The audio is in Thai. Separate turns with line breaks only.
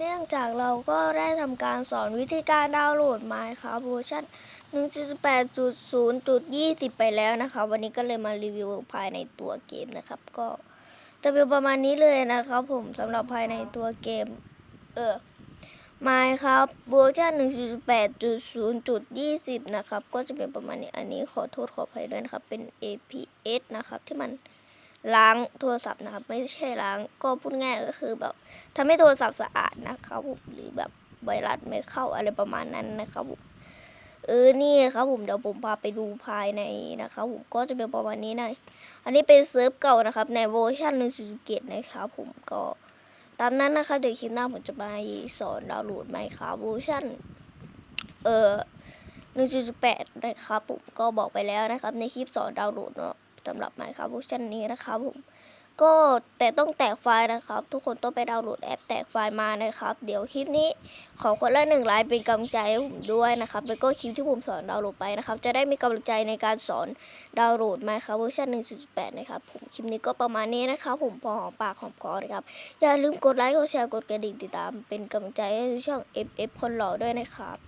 เนื่องจากเราก็ได้ทำการสอนวิธีการดาวน์โหลด Minecraft เวอร์ชัน1.8.0.20 ไปแล้วนะคะวันนี้ก็เลยมารีวิวภายในตัวเกมนะครับ ก็จะเป็นประมาณนี้เลยนะครับผมสำหรับภายในตัวเกม เออ Minecraft เวอร์ชัน1.8.0.20 นะครับ ก็จะเป็นประมาณนี้อันนี้ขอโทษขออภัยด้วยนะครับ เป็น APS นะครับที่มัน ล้างโทรศัพท์นะครับ ไม่ใช่ล้างก็พูดง่ายก็คือแบบทำให้โทรศัพท์สะอาดนะครับผมหรือแบบไวรัสไม่เข้าอะไรประมาณนั้นนะครับผมเออนี่ครับผมเดี๋ยวผมพาไปดูภายในนะครับผมก็จะเป็นประมาณนี้นะอันนี้เป็นเซิร์ฟเก่านะครับ ในเวอร์ชัน1.7นะครับผมก็ตามนั้นนะครับเดี๋ยวคลิปหน้าผมจะมาสอนดาวน์โหลดไมค์ครับเวอร์ชันเออ1.8 นะครับผมก็บอกไปแล้วนะครับ ในคลิปสอนดาวน์โหลดเนาะ สำหรับ Minecraft เวอร์ชันนี้นะครับผมก็แต่ต้องแตกไฟล์นะครับ ทุกคนต้องไปดาวน์โหลดแอปแตกไฟล์มานะครับ เดี๋ยวคลิปนี้ขอคนละหนึ่งไลค์เป็นกำลังใจให้ผมด้วยนะครับ แล้วก็คลิปที่ผมสอนดาวน์โหลดไปนะครับ จะได้มีกำลังใจในการสอนดาวน์โหลด Minecraft เวอร์ชัน1.8 นะครับผมคลิปนี้ก็ประมาณนี้นะครับ ผมพอหอมปากหอมคอนะครับ อย่าลืมกดไลค์กดแชร์กดกระดิ่งติดตาม เป็นกำลังใจให้ช่อง FF คนหล่อด้วยนะครับ